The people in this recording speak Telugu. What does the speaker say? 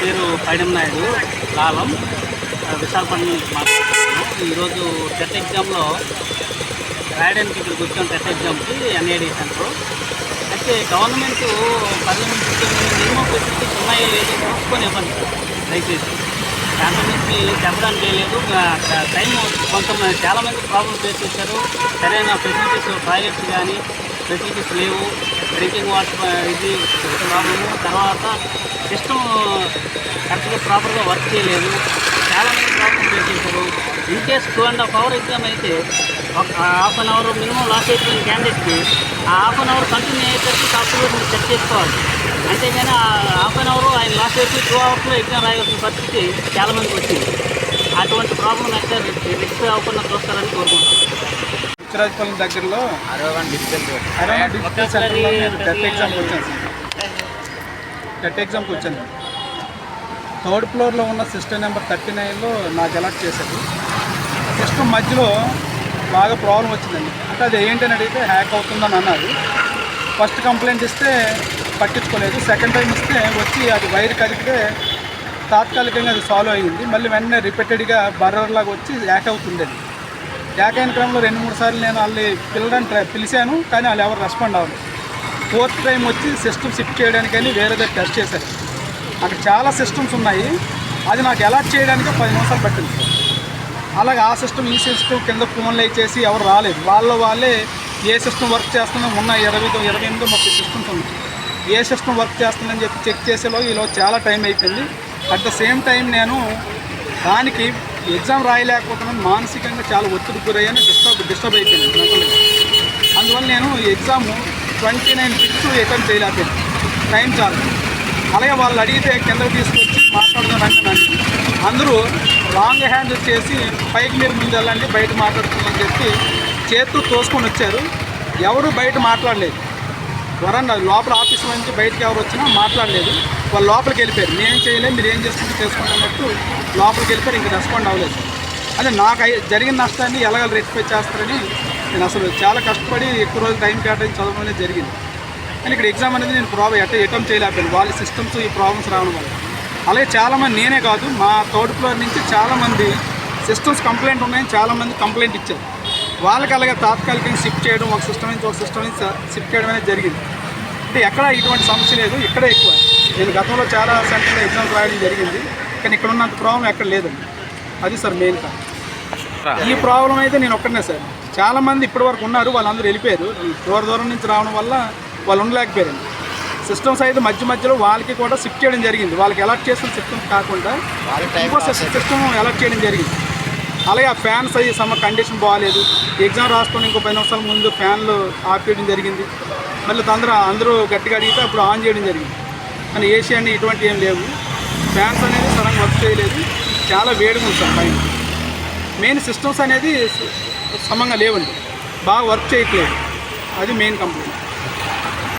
పేరు పైడం నాయుడు లాలం విశాఖపట్నం నుంచి మాట్లాడుతున్నాను. ఈరోజు టెట్ ఎగ్జామ్లో రాయడానికి ఇక్కడికి వచ్చాం టెట్ ఎగ్జామ్కి ఎన్ఏడి సెంటర్. అయితే గవర్నమెంట్ పర్లమెంట్ మినిమం ఫెసిలిటీస్ ఉన్నాయో లేదో చూసుకొని ఇవ్వండి దయచేసి దాంట్లో నుంచి చెప్పడానికి లేదు. టైం కొంతమంది చాలామంది ప్రాబ్లమ్ ఫేస్ చేశారు. సరైన ఫెసిలిటీస్ టాయిలెట్స్ కానీ ఫెసిలిటీస్ లేవు డ్రింకింగ్ వాటర్ ఇది ప్రాబ్లము. తర్వాత సిస్టమ్ కరెక్ట్గా ప్రాపర్గా వర్క్ చేయలేదు. చాలా మంది ప్రాబ్లమ్ ఫేస్ చేశారు. In case two and half hour exam అయితే ఒక half an hour minimum loss అయిపోయిన క్యాండిడేట్కి ఆ హాఫ్ అన్ అవర్ కంటిన్యూ అయ్యేటట్టు సాఫ్ట్వేర్ మీరు చెక్ చేసుకోవాలి. అంతేగాని ఆ హాఫ్ అన్ అవర్ ఆయన లాస్ అయిపోయి టూ అవర్స్లో ఎగ్జామ్ రాయాల్సిన పరిస్థితి చాలామందికి వచ్చింది. అటువంటి ప్రాబ్లం అయితే రిస్క్ అవ్వకుండా చూస్తారని కోరుకుంటున్నాను. చిరాజపల్లి దగ్గరలో డిజిటల్ టెట్ ఎగ్జామ్కి వచ్చాను సార్ టెట్ ఎగ్జామ్కి వచ్చాను థర్డ్ ఫ్లోర్లో ఉన్న సిస్టమ్ నెంబర్ థర్టీ నైన్లో నాకు అలాట్ చేశారు. సిస్టమ్ మధ్యలో బాగా ప్రాబ్లం వచ్చిందండి. అంటే అది ఏంటని అడిగితే హ్యాక్ అవుతుందని అన్నారు. ఫస్ట్ కంప్లైంట్ ఇస్తే పట్టించుకోలేదు. సెకండ్ టైం ఇస్తే వచ్చి అది వైర్ కలిపితే తాత్కాలికంగా అది సాల్వ్ అయ్యింది. మళ్ళీ వెంటనే రిపీటెడ్గా బర్రర్ లాగా వచ్చి హ్యాక్ అవుతుంది అది హ్యాక్ అయిన క్రమంలో రెండు మూడు సార్లు నేను వాళ్ళని పిలవడానికి పిలిచాను కానీ వాళ్ళు ఎవరు రెస్పాండ్ అవ్వరు. ఫోర్త్ టైం వచ్చి సిస్టమ్ షిఫ్ట్ చేయడానికని వేరే దగ్గర టెస్ట్ చేశారు. అక్కడ చాలా సిస్టమ్స్ ఉన్నాయి. అది నాకు అలాట్ చేయడానికి పది నిమిషాలు పట్టింది. అలాగే ఆ సిస్టమ్ ఈ సిస్టమ్ కింద ఫోన్లు ఇచ్చేసి ఎవరు రాలేదు. వాళ్ళ వాళ్ళే ఏ సిస్టమ్ వర్క్ చేస్తుందో ఉన్న ఇరవై ఇరవై ఎనిమిది ముప్పై సిస్టమ్స్ ఉన్నాయి. ఏ సిస్టమ్ వర్క్ చేస్తుందని చెప్పి చెక్ చేసేలో ఈలో చాలా టైం అయిపోయింది. అట్ ద సేమ్ టైం నేను దానికి ఎగ్జామ్ రాయలేకపోతున్నాను మానసికంగా చాలా ఒత్తిడి గురయ్యాను డిస్టర్బ్ డిస్టర్బ్ అయిపోయింది అందువల్ల నేను ఈ exam twenty nine bits attempt చేయలేకపోయాను. టైం చాలు. అలాగే వాళ్ళు అడిగితే కింద తీసుకొచ్చి మాట్లాడుతున్నాను అందరూ లాంగ్ హ్యాండ్ చేసి పైకి మీరు ముందు వెళ్ళండి బయట మాట్లాడుతుందని చెప్పి చేతులు తోసుకొని వచ్చారు. ఎవరు బయట మాట్లాడలేదు. వరండా లోపల ఆఫీస్ నుంచి బయటకు ఎవరు వచ్చినా మాట్లాడలేదు. వాళ్ళు లోపలికి వెళ్ళిపోయారు. నేను చేయలేదు మీరు ఏం చేసుకుంటే చేసుకోండి అన్నట్టు లోపలికి వెళ్ళిపోయారు. ఇంకా రెస్పాండ్ అవ్వలేదు. అదే నాకు అయ్యే- జరిగిన నష్టాన్ని ఎలాగ రెక్టిఫై చేస్తారని నేను అసలు చాలా కష్టపడి ఎక్కువ రోజులు టైం కేటాయించి చదవడం అనేది జరిగింది. కానీ ఇక్కడ ఎగ్జామ్ అనేది నేను ప్రాబ్లం ఎట్ట అటెంప్ట్ చేయలేకపోయాను. వాళ్ళ సిస్టమ్స్ ఈ ప్రాబ్లమ్స్ రావడం వల్ల. అలాగే చాలామంది నేనే కాదు మా థర్డ్ ఫ్లోర్ నుంచి చాలామంది సిస్టమ్స్ కంప్లైంట్ ఉన్నాయని చాలామంది కంప్లైంట్ ఇచ్చారు. వాళ్ళకి అలాగే తాత్కాలికంగా షిఫ్ట్ చేయడం ఒక సిస్టమ్ నుంచి ఒక సిస్టమ్ నుంచి షిఫ్ట్ చేయడం అనేది జరిగింది. అంటే ఎక్కడ ఇటువంటి సమస్య లేదు ఇక్కడే ఎక్కువ. నేను గతంలో చాలా సెంటర్లో ఎగ్జామ్స్ రాయడం జరిగింది కానీ ఇక్కడ ఉన్నంత ప్రాబ్లం ఎక్కడ లేదండి. అది సార్ మెయిన్ కాదు ఈ ప్రాబ్లం అయితే నేను ఒక్కడనే సార్. చాలా మంది ఇప్పటి వరకు ఉన్నారు వాళ్ళందరూ వెళ్ళిపోయారు. దూర దూరం నుంచి రావడం వల్ల వాళ్ళు ఉండలేకపోయారు సిస్టమ్స్ అయితే మధ్య మధ్యలో వాళ్ళకి కూడా షిఫ్ట్ చేయడం జరిగింది. వాళ్ళకి అలర్ట్ చేసిన సిస్టమ్ కాకుండా ఇంకో సిస్టమ్ అలర్ట్ చేయడం జరిగింది. అలాగే ఆ ఫ్యాన్స్ అయ్యి సమ కండిషన్ బాగాలేదు ఎగ్జామ్ రాసుకొని ఇంకో పది నిమిషాల ముందు ఫ్యాన్లు ఆఫ్ చేయడం జరిగింది. మళ్ళీ తొందర అందరూ గట్టిగా అడిగితే అప్పుడు ఆన్ చేయడం జరిగింది. కానీ ఏసీ అన్ని ఇటువంటి ఏం లేవు. ఫ్యాన్స్ అనేది సడన్గా వర్క్ చేయలేదు. చాలా వేడిగా ఉంది సార్ పైన. మెయిన్ సిస్టమ్స్ అనేది సమంగా లేవండి. బాగా వర్క్ చేయట్లేదు. అది మెయిన్ కంప్లైంట్